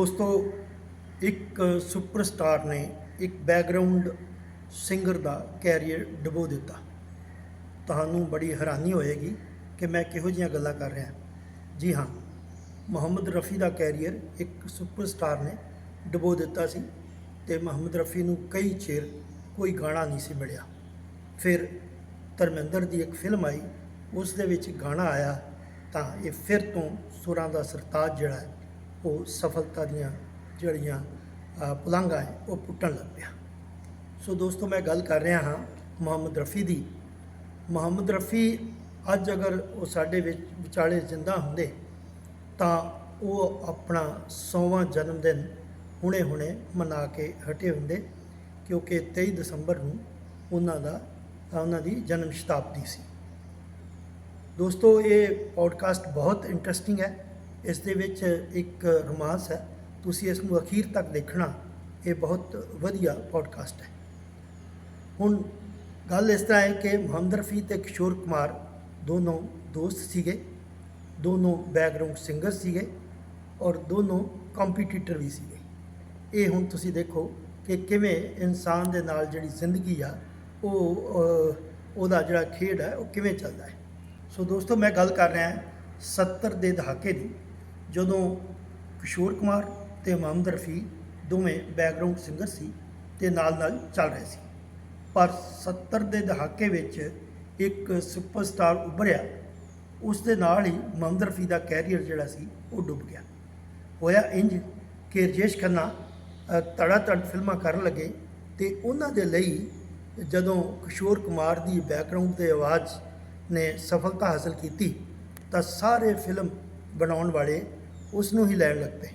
ਦੋਸਤੋ, ਇੱਕ ਸੁਪਰਸਟਾਰ ਨੇ ਇੱਕ ਬੈਕਗ੍ਰਾਉਂਡ ਸਿੰਗਰ ਦਾ ਕੈਰੀਅਰ ਡੁਬੋ ਦਿੱਤਾ। ਤੁਹਾਨੂੰ ਬੜੀ ਹੈਰਾਨੀ ਹੋਏਗੀ ਕਿ ਮੈਂ ਕਿਹੋ ਜਿਹੀਆਂ ਗੱਲਾਂ ਕਰ ਰਿਹਾ। ਜੀ ਹਾਂ, ਮੁਹੰਮਦ ਰਫੀ ਦਾ ਕੈਰੀਅਰ ਇੱਕ ਸੁਪਰਸਟਾਰ ਨੇ ਡੁਬੋ ਦਿੱਤਾ ਸੀ ਤੇ ਮੁਹੰਮਦ ਰਫੀ ਨੂੰ ਕਈ ਚਿਰ ਕੋਈ ਗਾਣਾ ਨਹੀਂ ਸੀ ਮਿਲਿਆ। ਫਿਰ ਧਰਮਿੰਦਰ ਦੀ ਇੱਕ ਫਿਲਮ ਆਈ, ਉਸ ਦੇ ਵਿੱਚ ਗਾਣਾ ਆਇਆ ਤਾਂ ਇਹ ਫਿਰ ਤੋਂ ਸੁਰਾਂ ਦਾ ਸਰਤਾਜ ਜਿਹੜਾ ਹੈ ਉਹ ਸਫਲਤਾ ਦੀਆਂ ਜਿਹੜੀਆਂ ਅ, ਹੈ ਉਹ ਪੁੱਟਣ ਲੱਗ ਪਿਆ। ਸੋ ਦੋਸਤੋ ਮੈਂ ਗੱਲ ਕਰ ਰਿਹਾ ਹਾਂ ਮੁਹੰਮਦ ਰਫੀ ਦੀ। ਮੁਹੰਮਦ ਰਫੀ ਅੱਜ ਅਗਰ ਉਹ ਸਾਡੇ ਵਿੱਚ ਵਿਚਾਲੇ ਜ਼ਿੰਦਾ ਹੁੰਦੇ ਤਾਂ ਉਹ ਆਪਣਾ 100ਵਾਂ ਜਨਮ ਦਿਨ ਹੁਣੇ-ਹੁਣੇ ਮਨਾ ਕੇ ਹਟੇ ਹੁੰਦੇ ਕਿਉਂਕਿ 23 ਦਸੰਬਰ ਨੂੰ ਉਹਨਾਂ ਦਾ ਉਹਨਾਂ ਦੀ ਜਨਮ ਸ਼ਤਾਬਦੀ ਸੀ। ਦੋਸਤੋ ਇਹ ਪੋਡਕਾਸਟ ਬਹੁਤ ਇੰਟਰਸਟਿੰਗ ਹੈ। ਇਸ ਦੇ ਵਿੱਚ ਇੱਕ ਰੋਮਾਂਸ ਹੈ। ਤੁਸੀਂ ਇਸ ਨੂੰ ਅਖੀਰ ਤੱਕ ਦੇਖਣਾ। ਇਹ ਬਹੁਤ ਵਧੀਆ ਪੋਡਕਾਸਟ ਹੈ। ਹੁਣ ਗੱਲ ਇਸ ਤਰ੍ਹਾਂ ਹੈ ਕਿ ਮੁਹੰਮਦ ਰਫੀ ਤੇ ਕਿਸ਼ੋਰ ਕੁਮਾਰ ਦੋਨੋਂ ਦੋਸਤ ਸੀਗੇ। ਦੋਨੋਂ ਬੈਕਗ੍ਰਾਉਂਡ ਸਿੰਗਰ ਸੀਗੇ ਔਰ ਦੋਨੋਂ ਕੰਪੀਟੀਟਰ ਵੀ ਸੀਗੇ। ਇਹ ਹੁਣ ਤੁਸੀਂ ਦੇਖੋ ਕਿ ਕਿਵੇਂ ਇਨਸਾਨ ਦੇ ਨਾਲ ਜਿਹੜੀ ਜ਼ਿੰਦਗੀ ਆ, ਉਹ ਉਹਦਾ ਜਿਹੜਾ ਖੇਡ ਹੈ, ਉਹ ਕਿਵੇਂ ਚੱਲਦਾ ਹੈ। ਸੋ ਦੋਸਤੋ, ਮੈਂ ਗੱਲ ਕਰ ਰਿਹਾ 70 ਦੇ ਦਹਾਕੇ ਦੀ। ਜਦੋਂ ਕਿਸ਼ੋਰ ਕੁਮਾਰ ਤੇ ਮੁਹੰਮਦ ਰਫੀ ਦੋਵੇਂ ਬੈਕਗ੍ਰਾਉਂਡ ਸਿੰਗਰ ਸੀ ਤੇ ਨਾਲ ਨਾਲ ਚੱਲ ਰਹੇ ਸੀ। ਪਰ 70 ਦੇ ਦਹਾਕੇ ਵਿੱਚ ਇੱਕ ਸੁਪਰਸਟਾਰ ਉੱਭਰਿਆ। ਉਸ ਦੇ ਨਾਲ ਹੀ ਮੁਹੰਮਦ ਰਫੀ ਦਾ ਕੈਰੀਅਰ ਜਿਹੜਾ ਸੀ ਉਹ ਡੁੱਬ ਗਿਆ। ਹੋਇਆ ਇੰਜ ਕਿ ਰਜੇਸ਼ ਖੰਨਾ ਅ, ਤੜਾ ਤੜ ਫਿਲਮਾਂ ਕਰਨ ਲੱਗੇ ਤੇ ਉਹਨਾਂ ਦੇ ਲਈ ਜਦੋਂ ਕਿਸ਼ੋਰ ਕੁਮਾਰ ਦੀ ਬੈਕਗ੍ਰਾਉਂਡ ਤੇ ਆਵਾਜ਼ ਨੇ ਸਫਲਤਾ ਹਾਸਲ ਕੀਤੀ ਤਾਂ ਸਾਰੇ ਫਿਲਮ ਬਣਾਉਣ ਵਾਲੇ ਉਸ ਨੂੰ ਹੀ ਲੈਣ ਲੱਗ ਪਏ।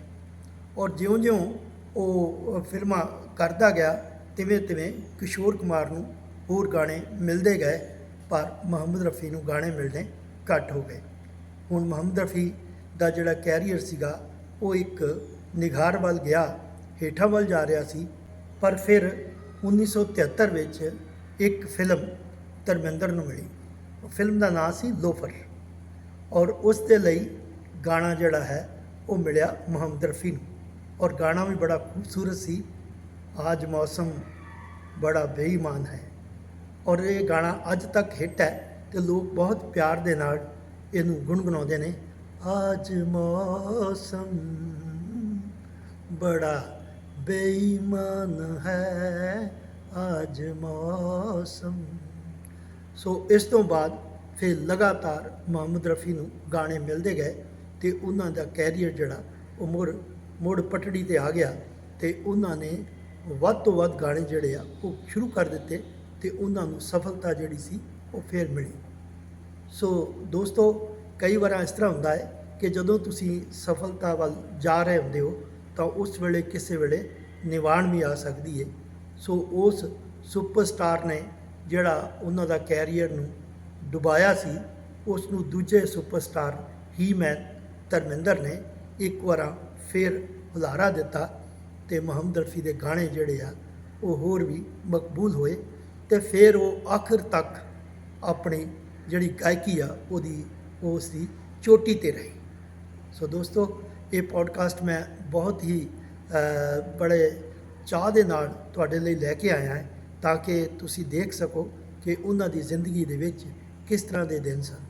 ਔਰ ਜਿਉਂ-ਜਿਉਂ ਉਹ ਫਿਲਮਾਂ ਕਰਦਾ ਗਿਆ ਤਿਵੇਂ ਤਿਵੇਂ ਕਿਸ਼ੋਰ ਕੁਮਾਰ ਨੂੰ ਹੋਰ ਗਾਣੇ ਮਿਲਦੇ ਗਏ, ਪਰ ਮੁਹੰਮਦ ਰਫੀ ਨੂੰ ਗਾਣੇ ਮਿਲਣੇ ਘੱਟ ਹੋ ਗਏ। ਹੁਣ ਮੁਹੰਮਦ ਰਫੀ ਦਾ ਜਿਹੜਾ ਕੈਰੀਅਰ ਸੀਗਾ, ਉਹ ਇੱਕ ਨਿਘਾਰ ਵੱਲ ਗਿਆ, ਹੇਠਾਂ ਵੱਲ ਜਾ ਰਿਹਾ ਸੀ, ਪਰ ਫਿਰ 1973 ਵਿੱਚ ਇੱਕ ਫਿਲਮ ਧਰਮਿੰਦਰ ਨੂੰ ਮਿਲੀ। ਫਿਲਮ ਦਾ ਨਾਂ ਸੀ ਲੋਫਰ। ਔਰ ਉਸ ਦੇ ਲਈ ਗਾਣਾ ਜਿਹੜਾ ਹੈ ਉਹ ਮਿਲਿਆ ਮੁਹੰਮਦ ਰਫੀ ਨੂੰ। ਔਰ ਗਾਣਾ ਵੀ ਬੜਾ ਖੂਬਸੂਰਤ ਸੀ। ਆਜ ਮੌਸਮ ਬੜਾ ਬੇਈਮਾਨ ਹੈ। ਔਰ ਇਹ ਗਾਣਾ ਅੱਜ ਤੱਕ ਹਿੱਟ ਹੈ ਤੇ ਲੋਕ ਬਹੁਤ ਪਿਆਰ ਦੇ ਨਾਲ ਇਹਨੂੰ ਗੁੰਗਣਾਉਂਦੇ ਨੇ। ਆਜ ਮੌਸਮ ਬੜਾ ਬੇਈਮਾਨ ਹੈ। ਆਜ ਮੌਸਮ। ਸੋ ਇਸ ਤੋਂ ਬਾਅਦ ਫਿਰ ਲਗਾਤਾਰ ਮੁਹੰਮਦ ਰਫੀ ਨੂੰ ਗਾਣੇ ਮਿਲਦੇ ਗਏ। ਤੇ ਉਹਨਾਂ ਦਾ ਕੈਰੀਅਰ ਜਿਹੜਾ, ਉਹ ਮੁੜ ਮੁੜ ਪਟੜੀ ਤੇ ਆ ਗਿਆ ਤੇ ਉਹਨਾਂ ਨੇ ਵੱਧ ਤੋਂ ਵੱਧ ਗਾਣੇ ਜਿਹੜੇ ਆ, ਉਹ ਸ਼ੁਰੂ ਕਰ ਦਿੱਤੇ ਤੇ ਉਹਨਾਂ ਨੂੰ ਸਫਲਤਾ ਜਿਹੜੀ ਸੀ, ਉਹ ਫੇਰ ਮਿਲੀ। ਸੋ ਦੋਸਤੋ, ਕਈ ਵਾਰ ਇਸ ਤਰ੍ਹਾਂ ਹੁੰਦਾ ਹੈ ਕਿ ਜਦੋਂ ਤੁਸੀਂ ਸਫਲਤਾ ਵੱਲ ਜਾ ਰਹੇ ਹੁੰਦੇ ਹੋ, ਤਾਂ ਉਸ ਵੇਲੇ ਕਿਸੇ ਵੇਲੇ ਨਿਵਾਣ ਵੀ ਆ ਸਕਦੀ ਹੈ ਸੋ ਉਸ ਸੁਪਰਸਟਾਰ ਨੇ ਜਿਹੜਾ ਉਹਨਾਂ ਦਾ ਕੈਰੀਅਰ ਨੂੰ ਡੁਬਾਇਆ ਸੀ, ਉਸ ਨੂੰ ਦੂਜੇ ਸੁਪਰਸਟਾਰ ਹੀ ਮੈਨ ਧਰਮਿੰਦਰ ਨੇ ਇੱਕ ਵਾਰ ਫਿਰ ਹੁਲਾਰਾ ਦਿੱਤਾ ਤੇ ਮੁਹੰਮਦ ਰਫੀ ਦੇ ਗਾਣੇ ਜਿਹੜੇ ਆ, ਉਹ ਹੋਰ ਵੀ ਮਕਬੂਲ ਹੋਏ ਤੇ ਫਿਰ ਉਹ ਆਖਰ ਤੱਕ ਆਪਣੀ ਜਿਹੜੀ ਗਾਇਕੀ ਆ, ਉਹਦੀ, ਉਸ ਦੀ ਚੋਟੀ ਤੇ ਰਹੀ। ਸੋ ਦੋਸਤੋ, ਇਹ ਪੋਡਕਾਸਟ ਮੈਂ ਬਹੁਤ ਹੀ ਬੜੇ ਚਾਹ ਦੇ ਨਾਲ ਤੁਹਾਡੇ ਲਈ ਲੈ ਕੇ ਆਇਆ ਹਾਂ ਤਾਂ ਕਿ ਤੁਸੀਂ ਦੇਖ ਸਕੋ ਕਿ ਉਹਨਾਂ ਦੀ ਜ਼ਿੰਦਗੀ ਦੇ ਵਿੱਚ ਕਿਸ ਤਰ੍ਹਾਂ ਦੇ ਦਿਨ ਸਨ।